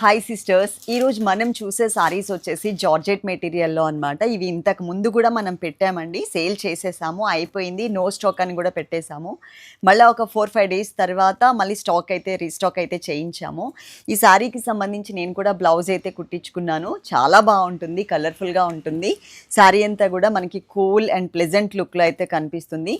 Hi sisters ఈరోజు మనం చూసే సారీస్ వచ్చేసి జార్జెట్ మెటీరియల్లో అనమాట ఇవి ఇంతకు ముందు కూడా మనం పెట్టామండి. సేల్ చేసేసాము. అయిపోయింది. నో స్టాక్ అని కూడా పెట్టేశాము. మళ్ళీ ఒక ఫోర్ ఫైవ్ డేస్ తర్వాత మళ్ళీ స్టాక్ అయితే రీస్టాక్ అయితే చేయించాము. ఈ శారీకి సంబంధించి నేను కూడా బ్లౌజ్ అయితే కుట్టించుకున్నాను. చాలా బాగుంటుంది. కలర్ఫుల్గా ఉంటుంది. శారీ అంతా కూడా మనకి కూల్ అండ్ ప్లెజెంట్ లుక్లో అయితే కనిపిస్తుంది.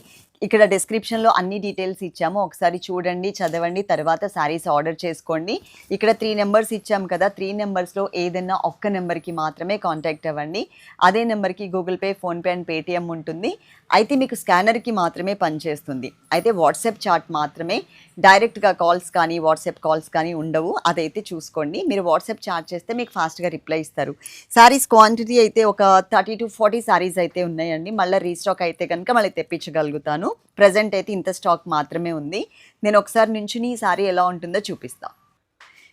ఇక్కడ డిస్క్రిప్షన్లో అన్ని డీటెయిల్స్ ఇచ్చాము. ఒకసారి చూడండి చదవండి తర్వాత శారీస్ ఆర్డర్ చేసుకోండి. ఇక్కడ త్రీ నెంబర్స్ ఇచ్చాము కదా త్రీ నెంబర్స్లో ఏదైనా ఒక్క నెంబర్కి మాత్రమే కాంటాక్ట్ అవ్వండి. అదే నెంబర్కి Google Pay PhonePe and Paytm ఉంటుంది. అయితే మీకు స్కానర్కి మాత్రమే పనిచేస్తుంది. అయితే వాట్సాప్ చాట్ మాత్రమే డైరెక్ట్గా కాల్స్ కానీ వాట్సాప్ కాల్స్ కానీ ఉండవు. అదైతే చూసుకోండి. మీరు వాట్సాప్ చాట్ చేస్తే మీకు ఫాస్ట్గా రిప్లై ఇస్తారు. శారీస్ క్వాంటిటీ అయితే ఒక థర్టీ టు ఫార్టీ శారీస్ అయితే ఉన్నాయండి. మళ్ళీ రీస్టాక్ అయితే కనుక మళ్ళీ తెప్పించగలుగుతాను. ప్రజెంట్ అయితే ఇంత స్టాక్ మాత్రమే ఉంది. నేను ఒకసారి నుంచి ఈ శారీ ఎలా ఉంటుందో చూపిస్తాను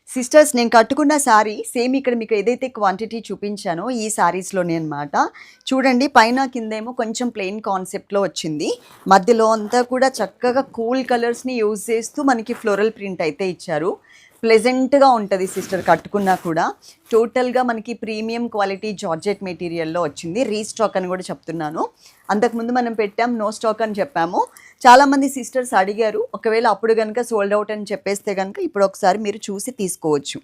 సిస్టర్స్ నేను కట్టుకున్న శారీ సేమ్ ఇక్కడ మీకు ఏదైతే క్వాంటిటీ చూపించానో ఈ శారీస్లోనే అనమాట చూడండి పైన కిందేమో కొంచెం ప్లెయిన్ కాన్సెప్ట్లో వచ్చింది. మధ్యలో అంతా కూడా చక్కగా కూల్ కలర్స్ని యూజ్ చేస్తూ మనకి ఫ్లోరల్ ప్రింట్ అయితే ఇచ్చారు. ప్లెజెంట్గా ఉంటుంది సిస్టర్ కట్టుకున్నా కూడా టోటల్గా మనకి ప్రీమియం క్వాలిటీ జార్జెట్ మెటీరియల్లో వచ్చింది. రీస్టాక్ అని కూడా చెప్తున్నాను. అంతకుముందు మనం పెట్టాం నో స్టాక్ అని చెప్పాము. చాలామంది సిస్టర్స్ అడిగారు ఒకవేళ అప్పుడు కనుక సోల్డ్ అవుట్ అని చెప్పేస్తే కనుక ఇప్పుడు ఒకసారి మీరు చూసి తీసుకోవచ్చు.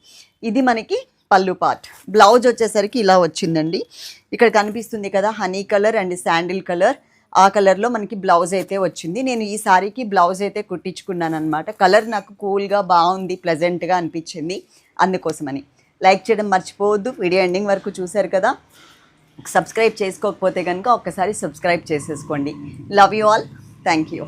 ఇది మనకి పళ్ళు పార్ట్. బ్లౌజ్ వచ్చేసరికి ఇలా వచ్చిందండి. ఇక్కడ కనిపిస్తుంది కదా honey colour and sandal colour. ఆ కలర్లో మనకి బ్లౌజ్ అయితే వచ్చింది. నేను ఈ శారీకి బ్లౌజ్ అయితే కుట్టించుకున్నాను అనమాట కలర్ నాకు కూల్గా బాగుంది ప్లెజెంట్గా అనిపించింది అందుకోసమని. లైక్ చేయడం మర్చిపోవద్దు. వీడియో ఎండింగ్ వరకు చూశారు కదా? సబ్స్క్రైబ్ చేసుకోకపోతే కనుక ఒక్కసారి సబ్స్క్రైబ్ చేసేసుకోండి. Love you all thank you